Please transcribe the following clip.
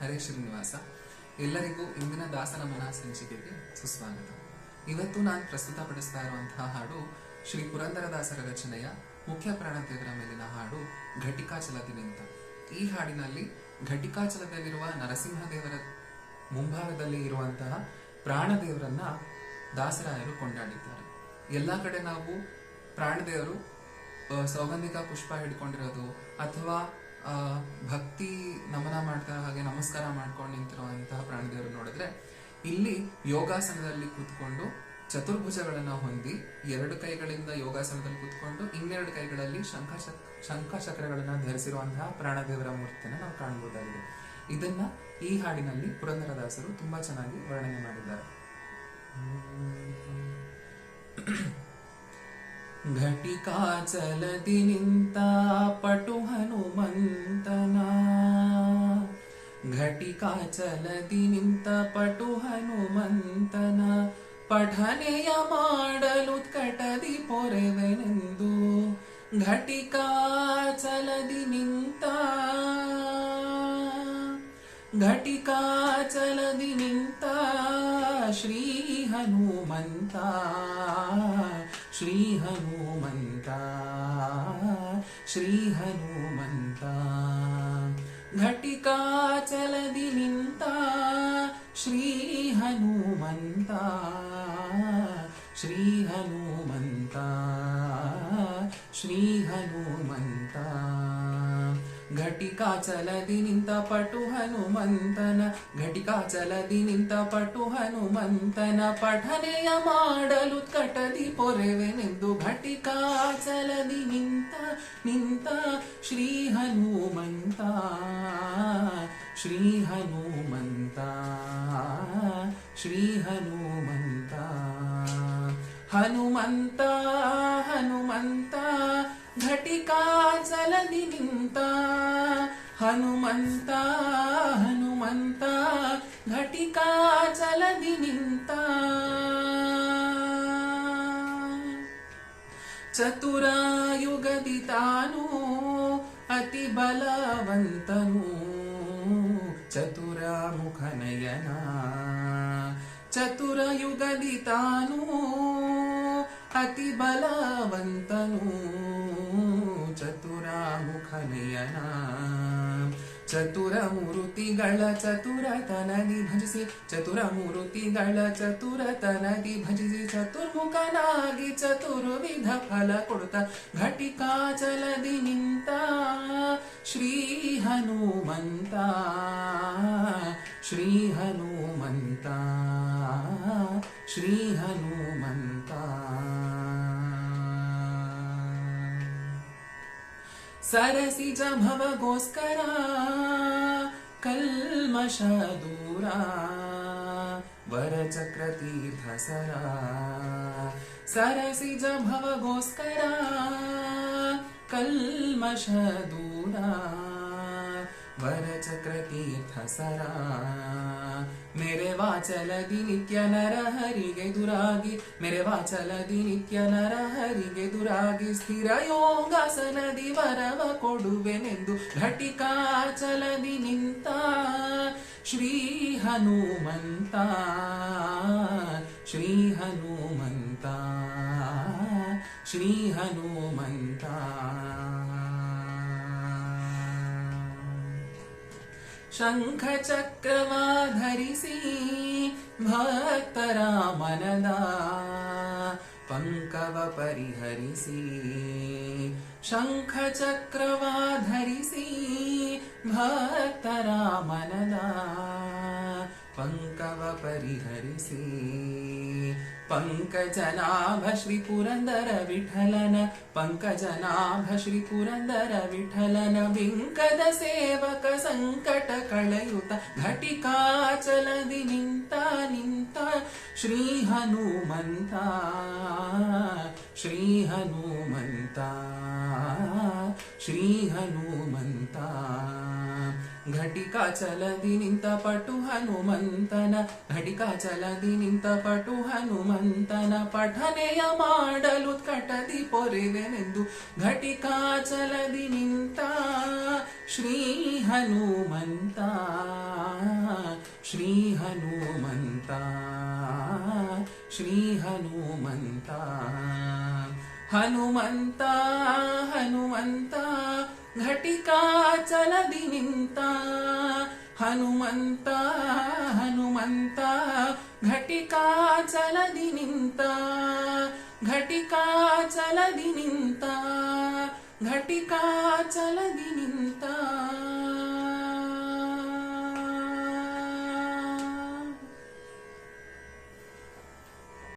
ಹರೇ ಶ್ರೀನಿವಾಸ. ಎಲ್ಲರಿಗೂ ಇಂದಿನ ದಾಸನಮನ ಸಂಚಿಕೆಗೆ ಸುಸ್ವಾಗತ. ಇವತ್ತು ನಾನು ಪ್ರಸ್ತುತಪಡಿಸ್ತಾ ಇರುವಂತಹ ಹಾಡು ಶ್ರೀ ಪುರಂದರದಾಸರ ರಚನೆಯ ಮುಖ್ಯ ಪ್ರಾಣದೇವರ ಮೇಲಿನ ಹಾಡು ಘಟಿಕಾಚಲದಿನಿ ಅಂತ ಈ ಹಾಡಿನಲ್ಲಿ ಘಟಿಕಾಚಲದಲ್ಲಿರುವ ನರಸಿಂಹದೇವರ ಮುಂಭಾಗದಲ್ಲಿ ಇರುವಂತಹ ಪ್ರಾಣದೇವರನ್ನ ದಾಸರಾಯರು ಕೊಂಡಾಡಿದ್ದಾರೆ. ಎಲ್ಲ ಕಡೆ ನಾವು ಪ್ರಾಣದೇವರು ಸೌಗಂಧಿಕ ಪುಷ್ಪ ಹಿಡ್ಕೊಂಡಿರೋದು ಅಥವಾ ಭಕ್ತಿ ನಮನ ಮಾಡ್ತಾ ಹಾಗೆ ನಮಸ್ಕಾರ ಮಾಡ್ಕೊಂಡು ನಿಂತಿರುವಂತಹ ಪ್ರಾಣಿದೇವರು ನೋಡಿದ್ರೆ, ಇಲ್ಲಿ ಯೋಗಾಸನದಲ್ಲಿ ಕೂತ್ಕೊಂಡು ಚತುರ್ಭುಜಗಳನ್ನು ಹೊಂದಿ ಎರಡು ಕೈಗಳಿಂದ ಯೋಗಾಸನದಲ್ಲಿ ಕೂತ್ಕೊಂಡು ಇನ್ನೆರಡು ಕೈಗಳಲ್ಲಿ ಶಂಖ ಶಂಖ ಚಕ್ರಗಳನ್ನು ಧರಿಸಿರುವಂತಹ ಪ್ರಾಣದೇವರ ಮೂರ್ತಿಯನ್ನು ನಾವು ಕಾಣಬಹುದಾಗಿದೆ ಇದನ್ನ ಈ ಹಾಡಿನಲ್ಲಿ ಪುರಂದರದಾಸರು ತುಂಬಾ ಚೆನ್ನಾಗಿ ವರ್ಣನೆ ಮಾಡಿದ್ದಾರೆ. ಘಟಿಕಾಚಲದಿ ನಿಂತ ಪಟು ಹನುಮಂತನ. ಘಟಿಕಾಚಲದಿ ನಿಂತ ಪಟು ಹನುಮಂತನ. ಪಠನೆಯ ಮಾಡಲು ಕಟದಿ ಘಟಿಕಾ ಚಲದಿ ನಿಂತ. ಘಟಿಕಾಚಲದಿ ನಿಂತ ಶ್ರೀ ಹನುಮಂತ. ಶ್ರೀ శ్రీ హనుమంత శ్రీ హనుమంత ఘటికాచలది నింత శ్రీ హనుమంత శ్రీ హనుమంత శ్రీ ಘಟಿಕಾಚಲದಿ ನಿಂತ ಪಟು ಹನುಮಂತನ ಘಟಿಕಾಚಲದಿ ನಿಂತ ಪಟು ಹನುಮಂತನ ಪಠನೆಯ ಮಾಡಲು ಕಟದಿ ಪೊರೆವೆನೆಂದು ಘಟಿಕಾಚಲದಿ ನಿಂತ ನಿಂತ ಶ್ರೀ ಹನುಮಂತ ಶ್ರೀ ಹನುಮಂತ ಶ್ರೀ ಹನುಮಂತ ಹನುಮಂತ ಹನುಮಂತ ఘటికా చలని నింత హనుమంత హనుమంత ఘటికా చలది నింత చతురాయుగదితాను అతి బలవంతను చతురాముఖనయన చతురయుగదితాను అతి బలవంతను ಬಲವಂತನು ಚತುರ ಮುಖನಯನ ಚತುರ ಮೂರುತಿಗಳ ಚತುರತನದಿ ಭಜಿಸಿ ಚತುರ ಮೂರುತಿಗಳ ಚತುರತನದಿ ಭಜಿಸಿ ಚತುರ್ಮುಖನಾಗಿ ಚತುರ್ವಿಧ ಫಲ ಕೊಡುತ್ತ ಘಟಿಕಾಚಲದಿ ನಿಂತ ಶ್ರೀ ಹನುಮಂತ ಶ್ರೀ ಹನುಮಂತ ಶ್ರೀ ಹನುಮಂತ सरसि ज भव गोस्करा कल्मष दूरा वरचक्रतीर्थ सरा सरसि ಸರ ಮೇರೆ ವಾಚಲದಿ ನಿತ್ಯ ನರ ಹರಿಗೆ ದುರಾಗಿ ಮೇರೆ ವಾಚಲದಿ ನಿತ್ಯ ನರ ಹರಿಗೆ ದುರಾಗಿ ಸ್ಥಿರ ಯೋಗಾಸನದಿ ವರವ ಕೊಡುವೆನೆಂದು ಘಟಿಕಾಚಲದಿ ನಿಂತ ಶ್ರೀ ಹನುಮಂತ ಶ್ರೀ ಹನುಮಂತ ಶ್ರೀ ಹನುಮಂತ शङ्ख भक्तरामनदा भनद पङ्कव परिही शङ्ख चक्रवाधी पङ्कव परिही ಭಕ್ತರ ಮನದ ಪಂಕವ ಪರಿಹರಿಸಿ ಪಂಕಜನಾಭ ಶ್ರೀ ಪುರಂದರ ವಿಠಲನ ಪಂಕಜನಾಭ ಶ್ರೀ ಪುರಂದರ ವಿಠಲನ ಬಿಂಕದ ಸೇವಕ ಸಂಕಟ ಕಳೆಯುತ್ತ ಘಟಿಕಾಚಲದಿ ನಿಂತ ನಿಂತ ಶ್ರೀ ಹನುಮಂತ ಶ್ರೀ ಹನುಮಂತ ಶ್ರೀ ಹನುಮಂತ ಘಟಿಕಾಚಲದಿ ನಿಂತ ಪಟು ಹನುಮಂತನ ಘಟಿಕಾಚಲದಿ ನಿಂತ ಪಟು ಹನುಮಂತನ, ಪಠನೆಯ ಮಾಡಲು ಕಟದಿ ಪೊರೆವೆನೆಂದು ಘಟಿಕಾಚಲದಿ ನಿಂತ ಶ್ರೀ ಹನುಮಂತ ಶ್ರೀ ಹನುಮಂತ ಶ್ರೀ ಹನುಮಂತ ಹನುಮಂತ ಹನುಮಂತ ಘಟಿಕಾ ಚಲದಿ ನಿಂತ ಹನುಮಂತ ಹನುಮಂತ ಘಟಿಕಾ ಚಲದಿ ನಿಂತ ಘಟಿಕಾ ಚಲದಿ ನಿಂತ ಘಟಿಕಾ ಚಲದಿ ನಿಂತ